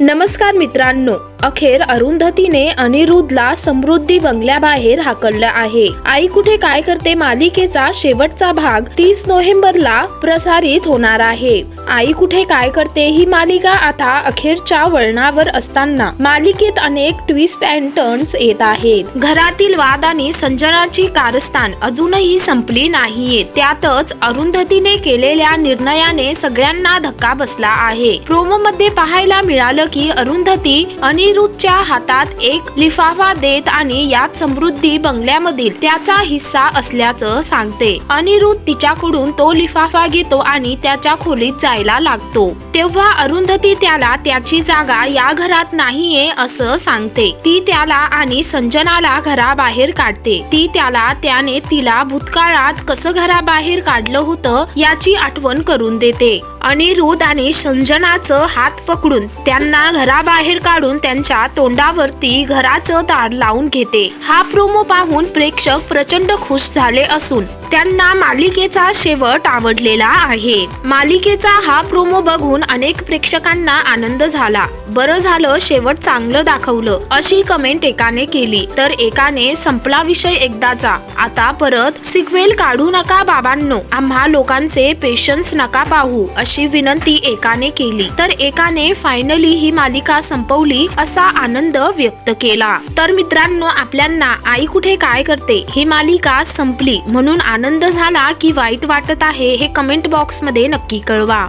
नमस्कार मित्रांनो अखेर अरुंधतीने अनिरुद्धला समृद्धी बंगल्याबाहेर हाकललं आहे. आई कुठे काय करते मालिकेचा शेवटचा भाग तीस नोव्हेंबरला प्रसारित होणार आहे. आई कुठे काय करते ही मालिका आता अखेरच्या वळणावर असताना. मालिकेत अनेक ट्विस्ट अँड टर्न्स येत आहेत. घरातील वाद आणि संजनाची कारस्थान अजूनही संपली नाहीये. त्यातच अरुंधतीने केलेल्या निर्णयाने सगळ्यांना धक्का बसला आहे. प्रोमो मध्ये पाहायला मिळालं की अरुंधती अनिरुद्धच्या हातात एक लिफाफा देत आणि यात समृद्धी बंगल्यामधील त्याचा हिस्सा असल्याचं सांगते. अनिरुद्ध तिच्याकडून तो लिफाफा घेतो आणि त्याच्या खोलीत जायला लागतो. तेव्हा अरुंधती त्याला त्याची जागा या घरात नाहीये असं सांगते. ती त्याला आणि संजनाला घराबाहेर काढते. ती त्याला त्याने तिला भूतकाळात कसं घराबाहेर काढलं होतं याची आठवण करून देते. अनिरुद्ध आणि संजनाचं हात पकडून त्यांना घराबाहेर काढून त्यांच्या तोंडावरती घराचं दार लावून घेते. हा प्रोमो पाहून प्रेक्षक प्रचंड खुश झाले असून त्यांना मालिकेचा शेवट आवडलेला आहे. मालिकेचा हा प्रोमो बघून अनेक प्रेक्षकांना आनंद झाला. बरं झालं शेवट चांगलं दाखवलं अशी कमेंट एकाने केली. तर एकाने संपला विषय एकदाचा. आता परत सिक्वेल काढू नका बाबांनो. आम्हा लोकांचे पेशन्स नका पाहू अशी विनंती एकाने केली. तर एकाने फायनली ही मालिका संपवली असा आनंद व्यक्त केला. तर मित्रांनो आपल्यांना आई कुठे काय करते? ही मालिका संपली. म्हणून आनंद झाला की वाईट वाटत आहे हे कमेंट बॉक्समध्ये नक्की कळवा.